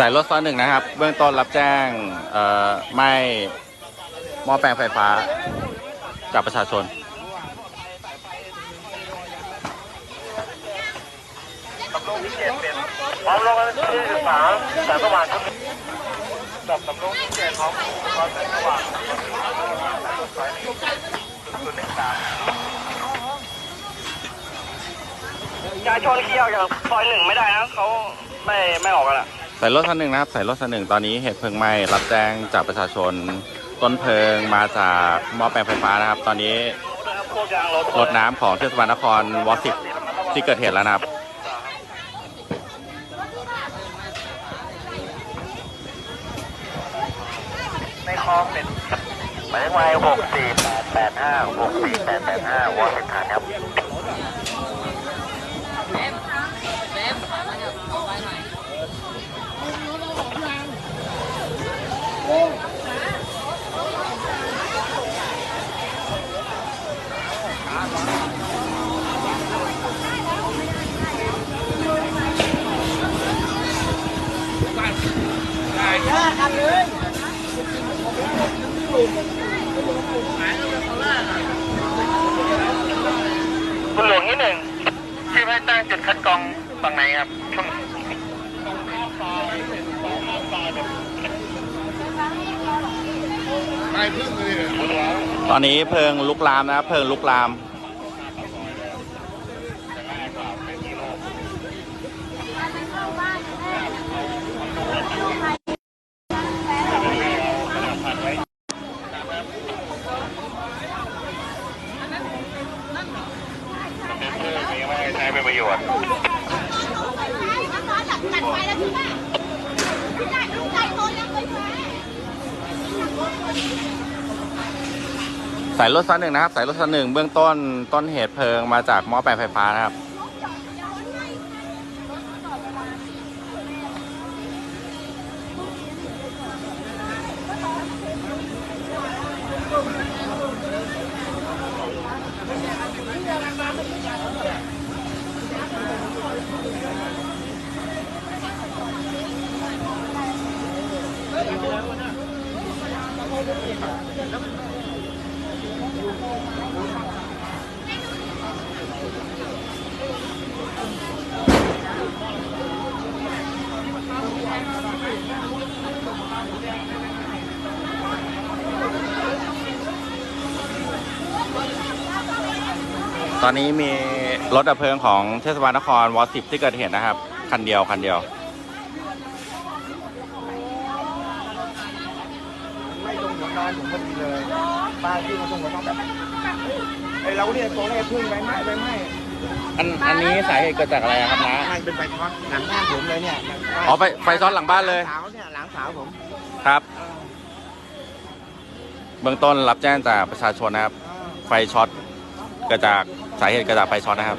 สายรถซ้อนหนึ่งนะครับ เบื้องต้นรับแจ้งไม่มอแปลงไฟฟ้าจากประชาชนพร้อมลงกันที่สิบสามแสงสว่างครับจับสำรองที่เจ็ดพร้อมพร้อมแสงสว่างศูนย์หนึ่งสามยาชนเคี่ยวอย่างซอยหนึ่งไม่ได้นะเขาไม่ไม่ออกกันอะ สายรถคันหนึ่งนะครับสายรถคันหนึ่งตอนนี้เหตุเพลิงไหม้รับแจ้งจากประชาชน ต้นเพลิงมาจากหม้อแปลงไฟฟ้านะครับ ตอนนี้รถน้ำของเทศบาลนครวอสิบที่เกิดเหตุแล้วนะครับ ในคลองเป็นหมายเลขไม้หกสี่แปดแปดห้าหกสี่แปดแปดห้าวอสิบฐานครับ คุณหลวงนี่หนึ่งที่ให้ตั้งจุดคัดกรองฝั่งไหนครับช่วงตอนนี้เพลิงลุกลามนะครับเพลิงลุกลาม ใช้เป็นประโยชน์สายรถซ้นหนึ่งนะครับ สายรถซ้นหนึ่งเบื้องต้นต้นเหตุเพลิงมาจากหม้อแปลงไฟฟ้านะครับ ตอนนี้มีรถดับเพลิงของเทศบาลนครวอสิบที่เกิดเหตุนะครับ คันเดียวคันเดียว ไม่ตรงหัวนอนผมพอดีเลยป้าที่มาตรงหัวนอนแบบไอเราเนี่ยตัวแรกพึ่งไปไหม้ไปไหม้อันอันนี้สาเหตุเกิดจากอะไรครับนะ มันเป็นไฟช็อตหลังบ้านผมเลยเนี่ยอ๋อไฟไฟช็อตหลังบ้านเลย สาวเนี่ยหลังสาวผมครับ เบื้องต้นรับแจ้งจากประชาชนนะครับ ไฟช็อตเกิดจากสาเหตุเกิดจากไฟช็อตนะครับ